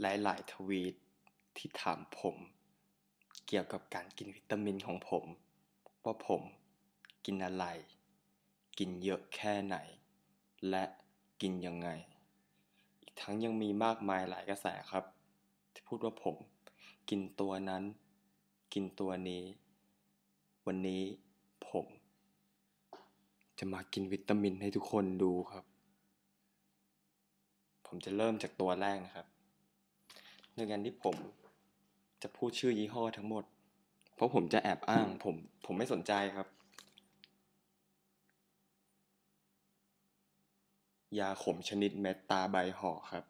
หลาย ๆ ทวีตที่ถามผม เกี่ยวกับการกินวิตามินของผม ว่าผมกินอะไร กินเยอะแค่ไหน และกินยังไง อีกทั้งยังมีมากมายหลายกระแสครับ ที่พูดว่าผม กินตัวนั้น กินตัวนี้ วันนี้ผม จะมากินวิตามินให้ทุกคนดูครับ ผมจะเริ่มจากตัวแรกนะครับ ในการที่ผมจะพูดชื่อยี่ห้อทั้งหมด เพราะผมจะแอบอ้าง ผมผมไม่สนใจครับ ยาขมชนิดเม็ดตาใบห่อครับ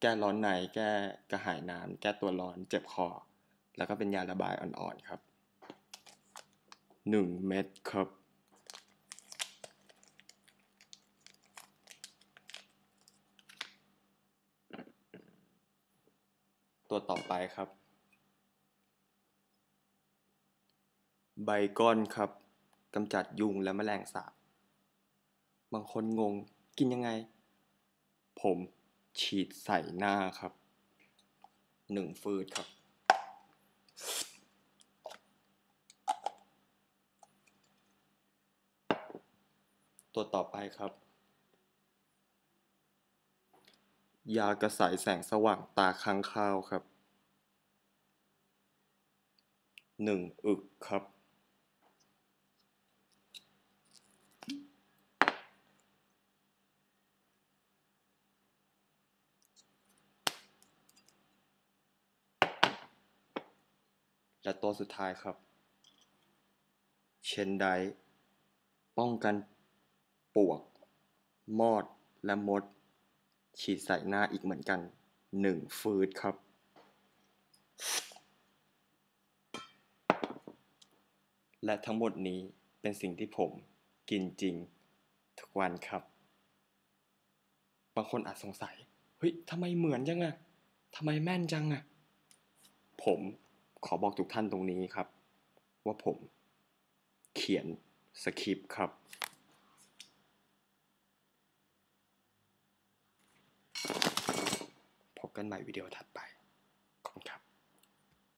แก้ร้อนในแก้กระหายน้ำแก้ตัวร้อนเจ็บคอ แล้วก็เป็นยาระบายอ่อนๆครับหนึ่งเม็ดครับ ตัวต่อไปครับ ใบก้อนครับกำจัดยุงและแมลงสาบบางคนงงกินยังไง ผมฉีดใส่หน้าครับหนึ่งฟืดครับ ตัวต่อไปครับ ยากระสายแสงสว่างตาค้างคาวครับหนึ่งอึกครับ และตัวสุดท้ายครับ เชนไดป้องกันปวก มอด และมด ฉีดใส่หน้าอีกเหมือนกันหนึ่งฟืดครับ และทั้งหมดนี้เป็นสิ่งที่ผมกินจริงทุกวันครับ บางคนอาจสงสัย เฮ้ยทำไมเหมือนจังอะทำไมแม่นจังอะผมขอบอกทุกท่านตรงนี้ครับ ว่าผมเขียนสคริปต์ครับ พ บกันใหม่วิดีโอถัดไป